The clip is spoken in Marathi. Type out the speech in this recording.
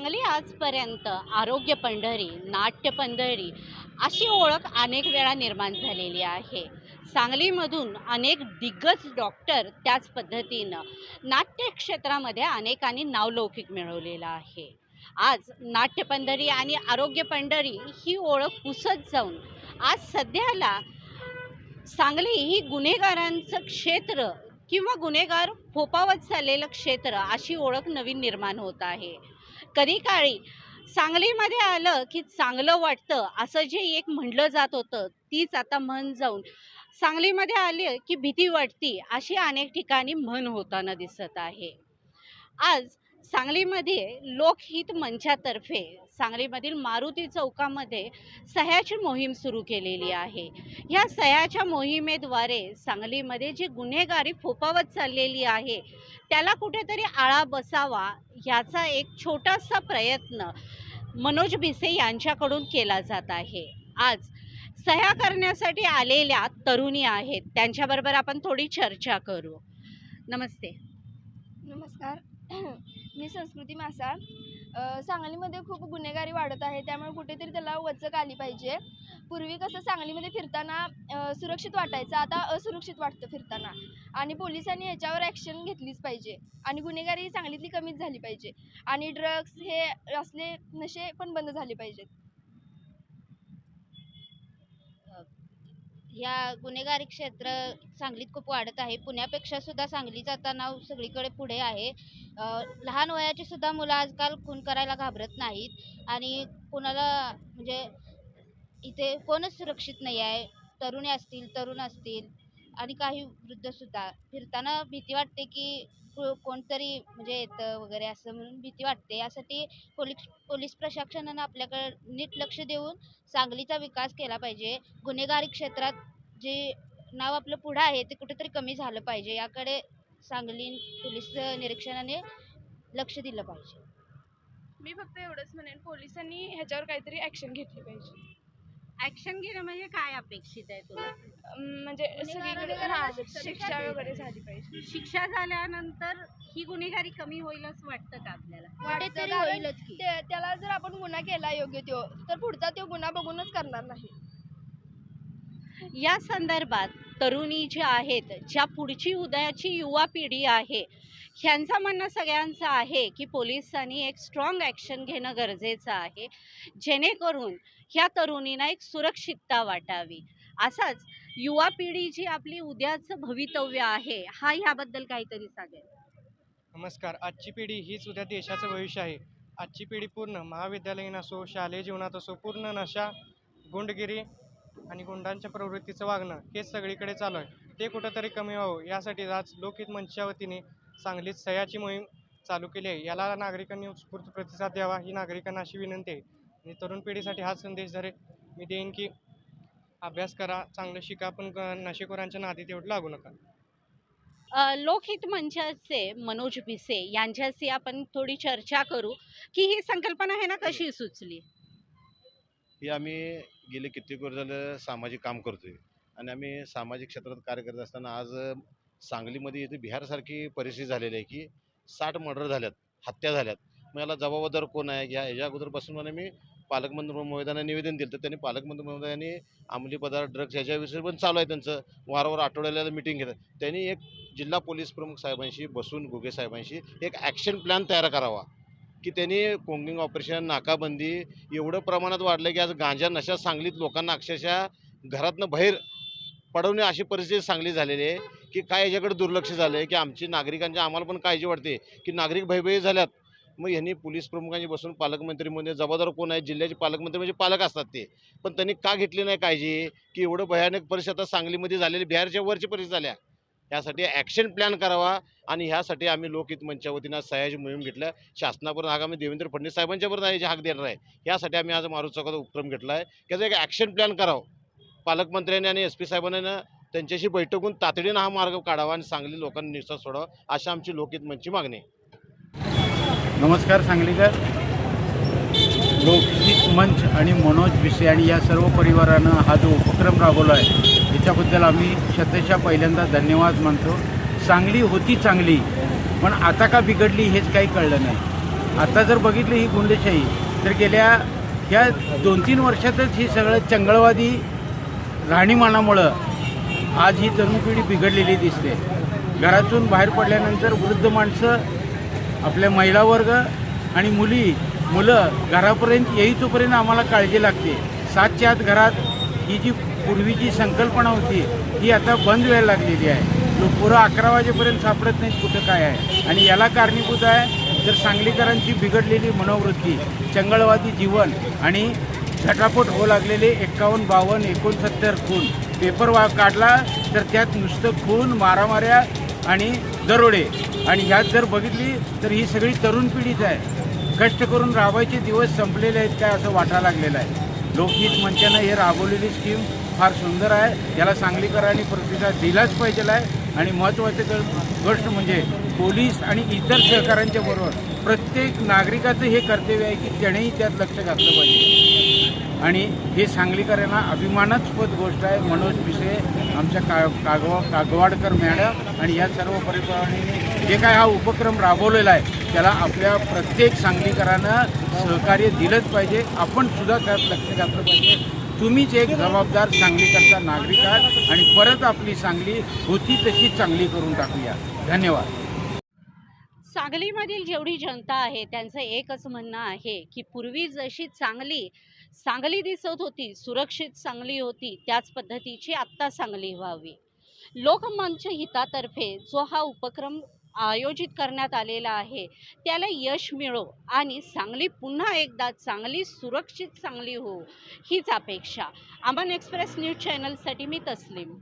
सांगली आजपर्यंत. आरोग्य पंढरी नाट्य पंढरी अशी ओळख अनेक वेळा निर्माण झालेली आहे. सांगलीमधून अनेक दिग्गज डॉक्टर त्याच पद्धतीनं नाट्य क्षेत्रामध्ये अनेकांनी नावलौकिक मिळवलेलं आहे. आज नाट्य पंढरी आणि आरोग्य पंढरी ही ओळख पुसत जाऊन आज सध्याला सांगली ही गुन्हेगारांचं क्षेत्र किंवा गुन्हेगार फोपावत चाललेलं क्षेत्र अशी ओळख नवीन निर्माण होत आहे. कधी काळी सांगलीमध्ये आलं की चांगलं वाटतं असं जे एक म्हणलं जात होतं तीच आता म्हण जाऊन. सांगलीमध्ये आले की भीती वाटती अशी अनेक ठिकाणी म्हण होताना दिसत आहे. आज सांगलीमध्ये लोकहित मंचातर्फे सांगलीमधील मारुती चौकामध्ये सह्याची मोहीम सुरू केलेली आहे. ह्या सह्याच्या मोहिमेद्वारे सांगलीमध्ये जी गुन्हेगारी फोपावत चाललेली आहे त्याला कुठेतरी आळा बसावा ह्याचा एक छोटासा प्रयत्न मनोज भिसे यांच्याकडून केला जात आहे. आज सह्या करण्यासाठी आलेल्या तरुणी आहेत त्यांच्याबरोबर आपण थोडी चर्चा करू. नमस्ते. नमस्कार. मी संस्कृती मासा. सांगलीमध्ये खूप गुन्हेगारी वाढत आहे त्यामुळे कुठेतरी त्याला वचक आली पाहिजे. पूर्वी कसं सांगलीमध्ये फिरताना सुरक्षित वाटायचं आता असुरक्षित वाटतं फिरताना. आणि पोलिसांनी याच्यावर ॲक्शन घेतलीच पाहिजे. आणि गुन्हेगारी सांगलीतली कमीच झाली पाहिजे. आणि ड्रग्स हे असले नशे पण बंद झाले पाहिजेत. ह्या गुन्हेगारी क्षेत्र सांगलीत खूप वाढत आहे. पुण्यापेक्षा सुद्धा सांगलीचं आता सगळीकडे पुढे आहे. लहान वयाची सुद्धा मुलं आजकाल खून करायला घाबरत नाहीत. आणि कोणाला म्हणजे इथे कोणच सुरक्षित नाही आहे. तरुणी असतील तरुण असतील. आणि काही वृद्ध सुद्धा. फिरताना भीती वाटते की को- कोणतरी म्हणजे येतं वगैरे असं म्हणून भीती वाटते. यासाठी पोलीस पोलीस प्रशासनानं आपल्याकडे नीट लक्ष देऊन सांगलीचा विकास केला पाहिजे. गुन्हेगारी क्षेत्रात जे नाव आपलं पुढं आहे ते कुठेतरी कमी झालं पाहिजे. याकडे सांगली पोलीस निरीक्षणाने लक्ष दिलं पाहिजे. मी फक्त एवढंच म्हणेन पोलिसांनी ह्याच्यावर काहीतरी ॲक्शन घेतली पाहिजे. ऍक्शन घेणं म्हणजे काय अपेक्षित आहे तुला? म्हणजे सगळीकडे हां शिक्षा वगैरे झाली पाहिजे. शिक्षा झाल्यानंतर ही गुन्हेगारी कमी होईल असं वाटतं का आपल्याला? कुठेतरी कारण होईलच की. ते त्याला जर आपण गुन्हा केला योग्य तो तर पुढचा तो गुन्हा बघूनच करणार नाही. या संदर्भात तरुणी ज्या आहेत ज्या पुढची उदयाची युवा पिढी आहे ह्यांचं म्हणणं सगळ्यांचं आहे की पोलिसांनी एक स्ट्रॉंग ॲक्शन घेणं गरजेचं आहे. जेणेकरून ह्या तरुणींना एक सुरक्षितता वाटावी. असाच युवा पिढी जी आपली उद्याचं भवितव्य आहे हा ह्याबद्दल काहीतरी सांगेल? नमस्कार. आजची पिढी हीच उद्या देशाचं भविष्य आहे. आजची पिढी पूर्ण महाविद्यालयीन असो शालेय जीवनात असो पूर्ण नशा गुंडगिरी आणि गुंडांच्या प्रवृत्तीचं वागणं हेच सगळीकडे चालू आहे. ते कुठंतरी कमी व्हावं यासाठी आज लोकहित मंचच्या वतीने सांगलीत सह्याची मोहीम चालू केली आहे. याला नागरिकांनी उत्स्फूर्त प्रतिसाद द्यावा ही नागरिकांना अशी विनंती आहे. आणि तरुण पिढीसाठी हा संदेश जरे मी देईन की अभ्यास करा चांगलं शिका पण नशेखोरांच्या नादी तेवढं लागू नका. अ, लोकहित मंचाचे मनोज भिसे यांच्याशी आपण थोडी चर्चा करू. की ही संकल्पना आहे ना कशी सुचली? ही आम्ही गेले कित्येक वर्ष झालं सामाजिक काम करतोय. आणि आम्ही सामाजिक क्षेत्रात कार्य करत असताना आज अ, सांगलीमध्ये इथे बिहारसारखी परिस्थिती झालेली आहे की साठ मर्डर झाल्यात हत्या झाल्यात. मग याला जबाबदार कोण आहे? या ह्याच्या अगोदरपासून मला मी पालकमंत्री महोदयांना निवेदन दिलं तर त्यांनी पालकमंत्री महोदयांनी अंमली पदार्थ ड्रग्ज ह्याच्याविषयी पण चालू आहे त्यांचं. वारंवार आठवड्याला मिटिंग घेतात. त्यांनी एक जिल्हा पोलीस प्रमुख साहेबांशी बसून घुगे साहेबांशी एक ॲक्शन प्लॅन तयार करावा. की त्यांनी कोंगिंग ऑपरेशन नाकाबंदी एवढं प्रमाणात वाढलं की आज गांजा नशा सांगलीत लोकांना अक्षरशः घरातनं बाहेर पडवणे अशी परिस्थिती सांगली झालेली आहे. की काय याच्याकडे दुर्लक्ष झालं आहे की आमची नागरिकांच्या आम्हाला पण काळजी वाटते की नागरिक भयभयी झाल्यात. मग ह्यांनी पोलीस प्रमुखांनी बसून पालकमंत्रीमध्ये जबाबदार कोण आहे जिल्ह्याचे पालकमंत्री म्हणजे पालक असतात ते. पण त्यांनी का घेतली नाही काळजी? की एवढं भयानक परिस्थिती आता सांगलीमध्ये झालेली बिहारच्या वरची परिस्थिती झाल्या. यासाठी ॲक्शन प्लॅन करावा आणि ह्यासाठी आम्ही लोकहित मंचच्या वतीनं आज सह्याची मोहीम घेतल्या. शासनापर्यंत आगामी देवेंद्र फडणवीस साहेबांच्यापर्यंत याची हाक देणार आहे. यासाठी आम्ही आज मारुत चौकाचा उपक्रम घेतला आहे. त्याचा एक ॲक्शन प्लॅन करावं. पालकमंत्र्यांनी आणि एस पी साहेबांनी त्यांच्याशी बैठक होऊन तातडीनं हा मार्ग काढावा आणि सांगली लोकांनी निश्चित सोडावा अशा आमची लोकहित मंचची मागणी आहे. नमस्कार सांगलीकर. लोकहित मंच आणि मनोज भिसे आणि या सर्व परिवारानं हा जो उपक्रम राबवला आहे याच्याबद्दल आम्ही शतशा पहिल्यांदा धन्यवाद मानतो. सांगली होती चांगली पण आता का बिघडली हेच काही कळलं नाही. आता जर बघितली ही गुंडशाही तर गेल्या ह्या दोन तीन वर्षातच ही सगळं चंगळवादी राहणीमानामुळं आज ही तरुण पिढी बिघडलेली दिसते. घरातून बाहेर पडल्यानंतर वृद्ध माणसं आपल्या महिला वर्ग आणि मुली मुलं घरापर्यंत येईतोपर्यंत आम्हाला काळजी लागते. सातच्या आत घरात ही जी पूर्वीची संकल्पना होती ही आता बंद व्हायला लागलेली आहे. लोक पुरं अकरा वाजेपर्यंत सापडत नाहीत कुठं काय आहे. आणि याला कारणीभूत आहे तर सांगलीकरांची बिघडलेली मनोवृत्ती चंगळवादी जीवन आणि झटापट होऊ लागलेले एक्कावन्न बावन्न एकोणसत्तर खून पेपर वा काढला तर त्यात नुसतं खून मारामाऱ्या आणि दरोडे. आणि ह्यात जर बघितली तर ही सगळी तरुण पिढीच आहे. कष्ट करून राबायचे दिवस संपलेले आहेत काय असं वाटायला लागलेलं आहे. लोकहित मंचानं हे राबवलेली स्कीम फार सुंदर आहे. याला सांगलीकरांनी प्रतिसाद दिलाच पाहिजे आहे. आणि महत्त्वाचं गोष्ट म्हणजे पोलीस आणि इतर सहकाऱ्यांच्या बरोबर प्रत्येक नागरिकाचं हे कर्तव्य आहे की त्यानेही त्यात लक्ष घातलं पाहिजे. आणि हे सांगलीकरांना अभिमानास्पद गोष्ट आहे. मनोज पिसे आमच्या का कागवा कागवाडकर मॅडम आणि या सर्व परिवारांनी जे काय हा उपक्रम राबवलेला आहे त्याला आपल्या प्रत्येक सांगलीकरानं सहकार्य दिलंच पाहिजे. आपण सुद्धा त्यात लक्ष घातलं पाहिजे. तुम्हीच एक जबाबदार सांगलीकरचा नागरिक आहात आणि परत आपली सांगली होती तशी चांगली करून टाकूया. धन्यवाद. सांगलीमधील जेवढी जनता आहे त्यांचं एकच म्हणणं आहे की पूर्वी जशी चांगली सांगली दिसत होती सुरक्षित सांगली होती त्याच पद्धतीची आत्ता सांगली व्हावी. लोकमंच हितातर्फे जो हा उपक्रम आयोजित करण्यात आलेला आहे त्याला यश मिळो आणि सांगली पुन्हा एकदा चांगली सुरक्षित सांगली हो हीच अपेक्षा. अमन एक्सप्रेस न्यूज चॅनलसाठी मी तस्लीम.